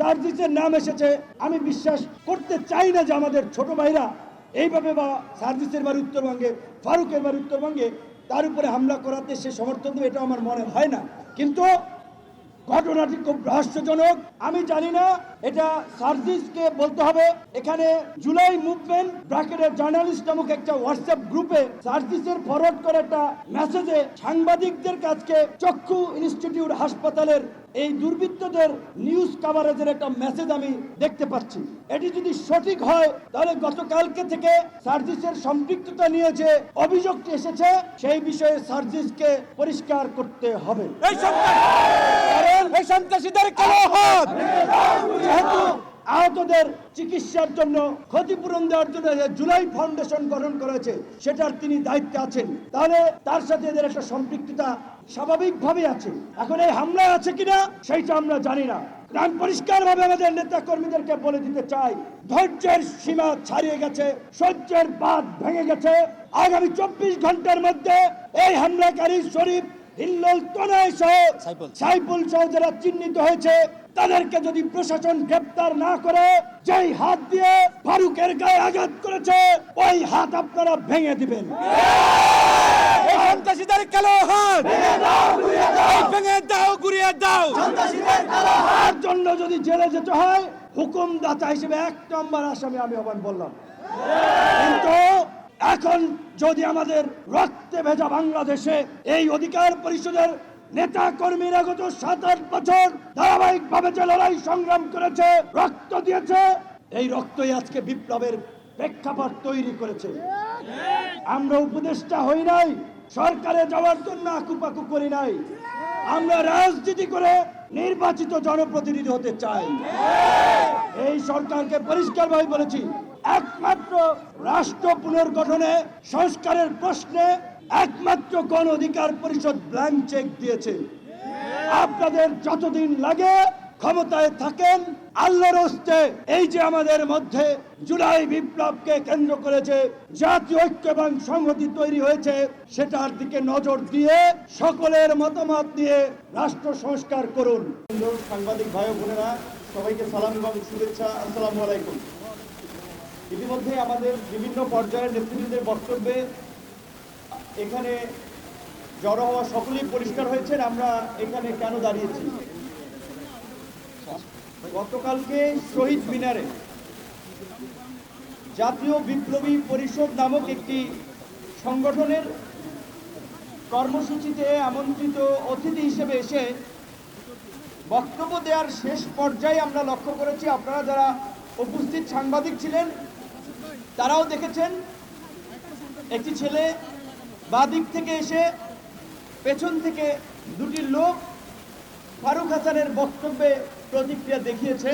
সার্জিসের নাম এসেছে। আমি বিশ্বাস করতে চাই না যে আমাদের ছোট ভাইরা এইভাবে বা সার্জিসের বাড়ি উত্তরবঙ্গে, ফারুকের বাড়ি উত্তরবঙ্গে তার উপরে হামলা করাতে সে সমর্থন দেবে এটা আমার মনে হয় না। কিন্তু ঘটনাটি খুব রহস্যজনক। আমি জানি না এটা সার্জিসকে বলতে হবে। এখানে জুলাই মুভমেন্ট ব্র্যাকেটের জার্নালিস্ট নামক একটা হোয়াটসঅ্যাপ গ্রুপে সার্জিসের ফরওয়ার্ড করা একটা মেসেজে সাংবাদিকদের কাছে চক্ষু ইনস্টিটিউট হাসপাতালের এই দুর্বৃত্তদের নিউজ কাভারেজের একটা মেসেজ আমি দেখতে পাচ্ছি। এটি যদি সঠিক হয় তাহলে গতকালকে থেকে সার্জিসের সম্পৃক্ততা নিয়ে যে অভিযোগটি এসেছে সেই বিষয়ে সার্জিসকে পরিষ্কার করতে হবে। এই এই সন্ত্রাসীদের আহতদের চিকিৎসার জন্য ক্ষতিপূরণ দেওয়ার জন্য জুলাই ফাউন্ডেশন গঠন করেছে, সেটার তিনি দায়িত্বে আছেন। তাহলে তার সাথে এদের একটা সম্পৃক্ততা স্বাভাবিকভাবে আছে। এখন এই হামলা আছে কিনা, সেইটা আমরা জানি না। আমি পরিষ্কার ভাবে আমাদের নেতা কর্মীদেরকে বলে দিতে চাই, ধৈর্যের সীমা ছাড়িয়ে গেছে, সহ্যের বাঁধ ভেঙে গেছে। আগামী চব্বিশ ঘণ্টার মধ্যে এই হামলাকারী শরীফ হিল্লোল তনয় সহ সাইফুল। সহ যারা চিহ্নিত হয়েছে তাদেরকে যদি প্রশাসন গ্রেপ্তার না করে যেই হাত দিয়ে ফারুকের গায়ে আঘাত করেছে ওই হাত আপনারা ভেঙে দিবেন। এই সন্ত্রাসীদের কালো হাত। ভেঙে দাও গুড়িয়ে দাও। তার জন্য যদি জেলে যেতে হয় হুকুমদাতা হিসেবে এক নম্বর আসামি আমি আবার বললাম। কিন্তু এখন যদি আমাদের রক্তে ভেজা বাংলাদেশে এই অধিকার পরিষদের নেতা কর্মীরা গত সাত আট বছর ধারাবাহিক ভাবে যে লড়াই সংগ্রাম করেছে, রক্ত দিয়েছে, এই রক্তই আজকে বিপ্লবের প্রেক্ষাপট তৈরি করেছে। আমরা উপদেষ্টা হই নাই, সরকারে যাওয়ার জন্য আকুপাকু করি নাই। আমরা রাজনীতি করে নির্বাচিত জনপ্রতিনিধি হতে চাই। এই সরকারকে পরিষ্কারভাবে বলেছি একমাত্র রাষ্ট্র পুনর্গঠনে সংস্কারের প্রশ্নে একমাত্র গণ অধিকার পরিষদ ব্ল্যাঙ্ক চেক দিয়েছে। আপনাদের যতদিন লাগে ক্ষমতায় থাকেন, আল্লাহর হস্তে এই যে আমাদের মধ্যে জুলাই বিপ্লবকে কেন্দ্র করেছে, জাতীয় ঐক্য এবং সংহতি তৈরি হয়েছে, সেটার দিকে নজর দিয়ে সকলের মতামত দিয়ে রাষ্ট্র সংস্কার করুন। সাংবাদিক ভাই বোনেরা, সবাইকে সালাম এবং শুভেচ্ছা। আসসালামু আলাইকুম। ইতিমধ্যে আমাদের বিভিন্ন পর্যায়ের নেতৃবৃন্দের বক্তব্যে এখানে জড়ো হওয়া সকলেই পরিষ্কার হয়েছেন, আমরা এখানে কেন দাঁড়িয়েছি? গতকালকে শহীদ মিনারে জাতীয় বিপ্লবী পরিষদ নামক একটি সংগঠনের কর্মসূচিতে আমন্ত্রিত অতিথি হিসেবে এসে বক্তব্য দেওয়ার শেষ পর্যায়ে আমরা লক্ষ্য করেছি, আপনারা যারা উপস্থিত সাংবাদিক ছিলেন তারাও দেখেছেন একটি ছেলে বাদিক থেকে এসে পেছন থেকে দুটি লোক ফারুক হাসানের বক্তব্যে প্রতিক্রিয়া দেখিয়েছে।